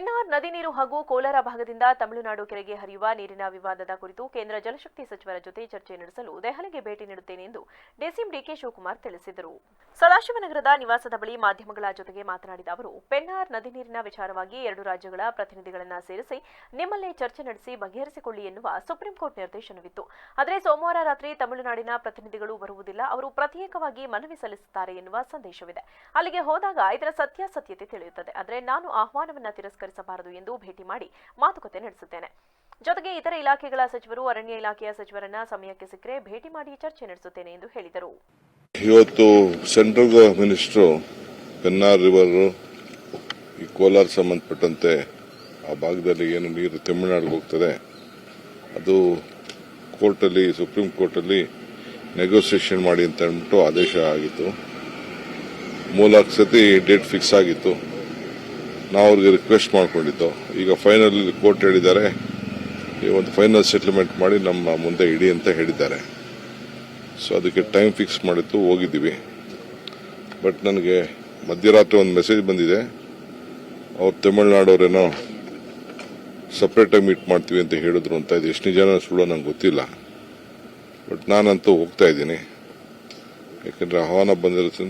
ಪೆನ್ನಾರ್ ನದಿ ನೀರು ಹಾಗೂ ಕೋಲಾರ ಭಾಗದಿಂದ ತಮಿಳುನಾಡು ಕೆರೆಗೆ ಹರಿಯುವ ನೀರಿನ ವಿವಾದದ ಕುರಿತು ಕೇಂದ್ರ ಜಲಶಕ್ತಿ ಸಚಿವರ ಜೊತೆ ಚರ್ಚೆ ನಡೆಸಲು ದೆಹಲಿಗೆ ಭೇಟಿ ನೀಡುತ್ತೇನೆ ಎಂದು ಡಿಸಿಎಂ ಡಿಕೆ ಶಿವಕುಮಾರ್ ತಿಳಿಸಿದರು. ಸದಾಶಿವನಗರದ ನಿವಾಸದ ಬಳಿ ಮಾಧ್ಯಮಗಳ ಜೊತೆಗೆ ಮಾತನಾಡಿದ ಅವರು, ಪೆನ್ನಾರ್ ನದಿ ನೀರಿನ ವಿಚಾರವಾಗಿ ಎರಡು ರಾಜ್ಯಗಳ ಪ್ರತಿನಿಧಿಗಳನ್ನು ಸೇರಿಸಿ ನಿಮ್ಮಲ್ಲೇ ಚರ್ಚೆ ನಡೆಸಿ ಬಗೆಹರಿಸಿಕೊಳ್ಳಿ ಎನ್ನುವ ಸುಪ್ರೀಂ ಕೋರ್ಟ್ ನಿರ್ದೇಶನವಿತ್ತು. ಆದರೆ ಸೋಮವಾರ ರಾತ್ರಿ ತಮಿಳುನಾಡಿನ ಪ್ರತಿನಿಧಿಗಳು ಬರುವುದಿಲ್ಲ, ಅವರು ಪ್ರತ್ಯೇಕವಾಗಿ ಮನವಿ ಸಲ್ಲಿಸುತ್ತಾರೆ ಎನ್ನುವ ಸಂದೇಶವಿದೆ. ಅಲ್ಲಿಗೆ ಹೋದಾಗ ಇದರ ಸತ್ಯಾಸತ್ಯತೆ ತಿಳಿಯುತ್ತದೆ. ಆದರೆ ನಾನು ಆಹ್ವಾನವನ್ನ ತಿರಸ್ಕರಿಸಬಾರದು ಎಂದು ಭೇಟಿ ಮಾಡಿ ಮಾತುಕತೆ ನಡೆಸುತ್ತೇನೆ. ಜೊತೆಗೆ ಇತರ ಇಲಾಖೆಗಳ ಸಚಿವರು, ಅರಣ್ಯ ಇಲಾಖೆಯ ಸಚಿವರನ್ನ ಸಮಯಕ್ಕೆ ಸಿಕ್ಕರೆ ಭೇಟಿ ಮಾಡಿ ಚರ್ಚೆ ನಡೆಸುತ್ತೇನೆ ಎಂದು ಹೇಳಿದರು. ಇವತ್ತು ಸೆಂಟ್ರಲ್ ಮಿನಿಸ್ಟ್ರು ಪೆನ್ನಾರ್ ರಿವರ್ ಈ ಕೋಲಾರ ಸಂಬಂಧಪಟ್ಟಂತೆ ಆ ಭಾಗದಲ್ಲಿ ಏನು ನೀರು ತಮಿಳುನಾಡಿಗೆ ಹೋಗ್ತದೆ. ಅದು ಕೋರ್ಟಲ್ಲಿ, ಸುಪ್ರೀಂ ಕೋರ್ಟಲ್ಲಿ ನೆಗೋಸಿಯೇಷನ್ ಮಾಡಿ ಅಂತ ಹೇಳ್ಬಿಟ್ಟು ಆದೇಶ ಆಗಿತ್ತು. ಮೂಲಾಕ್ ಸತಿ ಡೇಟ್ ಫಿಕ್ಸ್ ಆಗಿತ್ತು. ನಾವು ಅವ್ರಿಗೆ ರಿಕ್ವೆಸ್ಟ್ ಮಾಡಿಕೊಂಡಿದ್ದು. ಈಗ ಫೈನಲ್ ಕೋರ್ಟ್ ಹೇಳಿದ್ದಾರೆ. ಈ ಒಂದು ಫೈನಲ್ ಸೆಟಲ್ಮೆಂಟ್ ಮಾಡಿ ನಮ್ಮ ಮುಂದೆ ಇಡಿ ಅಂತ ಹೇಳಿದ್ದಾರೆ. ಸೊ ಅದಕ್ಕೆ ಟೈಮ್ ಫಿಕ್ಸ್ ಮಾಡಿತ್ತು ಹೋಗಿದ್ದೀವಿ. ಬಟ್ ನನಗೆ ಮಧ್ಯರಾತ್ರಿ ಒಂದು ಮೆಸೇಜ್ ಬಂದಿದೆ. ಅವ್ರು ತಮಿಳ್ನಾಡವ್ರೇನೋ ಸಪ್ರೇಟಾಗಿ ಮೀಟ್ ಮಾಡ್ತೀವಿ ಅಂತ ಹೇಳಿದ್ರು ಅಂತ ಇದು. ಎಷ್ಟು ಜನ ಸುಳ್ಳು ನಂಗೆ ಗೊತ್ತಿಲ್ಲ. ಬಟ್ ನಾನಂತೂ ಹೋಗ್ತಾ ಇದ್ದೀನಿ. ಯಾಕಂದರೆ ಆಹ್ವಾನ ಬಂದಿರೋದ್ರಿಂದ